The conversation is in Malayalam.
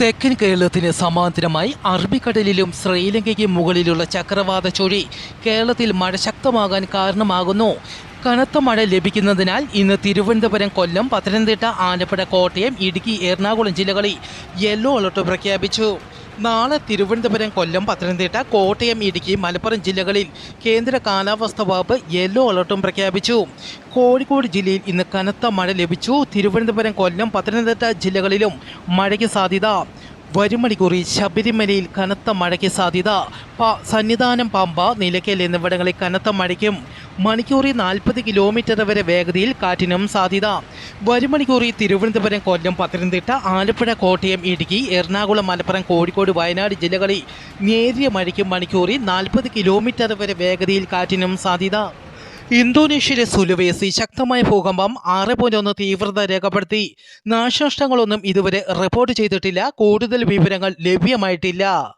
തെക്കൻ കേരളത്തിന് സമാന്തരമായി അറബിക്കടലിലും ശ്രീലങ്കയ്ക്ക് മുകളിലുള്ള ചക്രവാത ചുഴി കേരളത്തിൽ മഴ ശക്തമാകാൻ കാരണമാകുന്നു. കനത്ത മഴ ലഭിക്കുന്നതിനാൽ ഇന്ന് തിരുവനന്തപുരം കൊല്ലം പത്തനംതിട്ട ആലപ്പുഴ കോട്ടയം ഇടുക്കി എറണാകുളം ജില്ലകളിൽ യെല്ലോ അലർട്ട് പ്രഖ്യാപിച്ചു. നാളെ തിരുവനന്തപുരം കൊല്ലം പത്തനംതിട്ട കോട്ടയം ഇടുക്കി മലപ്പുറം ജില്ലകളിൽ കേന്ദ്ര കാലാവസ്ഥാ വകുപ്പ് യെല്ലോ അലർട്ടും പ്രഖ്യാപിച്ചു. കോഴിക്കോട് ജില്ലയിൽ ഇന്ന് കനത്ത മഴ ലഭിച്ചു. തിരുവനന്തപുരം കൊല്ലം പത്തനംതിട്ട ജില്ലകളിലും മഴയ്ക്ക് സാധ്യത. വരും മണിക്കൂറിൽ ശബരിമലയിൽ കനത്ത മഴയ്ക്ക് സാധ്യത. സന്നിധാനം പമ്പ നിലയ്ക്കൽ എന്നിവിടങ്ങളിൽ കനത്ത മഴയ്ക്കും മണിക്കൂറിൽ നാൽപ്പത് കിലോമീറ്റർ വരെ വേഗതയിൽ കാറ്റിനും സാധ്യത. വരും മണിക്കൂറിൽ തിരുവനന്തപുരം കൊല്ലം പത്തനംതിട്ട ആലപ്പുഴ കോട്ടയം ഇടുക്കി എറണാകുളം മലപ്പുറം കോഴിക്കോട് വയനാട് ജില്ലകളിൽ നേരിയ മഴയ്ക്കും മണിക്കൂറിൽ നാൽപ്പത് കിലോമീറ്റർ വരെ വേഗതയിൽ കാറ്റിനും സാധ്യത. ഇന്തോനേഷ്യയിലെ സുലുവേസി ശക്തമായ ഭൂകമ്പം ആറ് പോയിന്റ് ഒന്ന് തീവ്രത രേഖപ്പെടുത്തി. നാശനഷ്ടങ്ങളൊന്നും ഇതുവരെ റിപ്പോർട്ട് ചെയ്തിട്ടില്ല. കൂടുതൽ വിവരങ്ങൾ ലഭ്യമായിട്ടില്ല.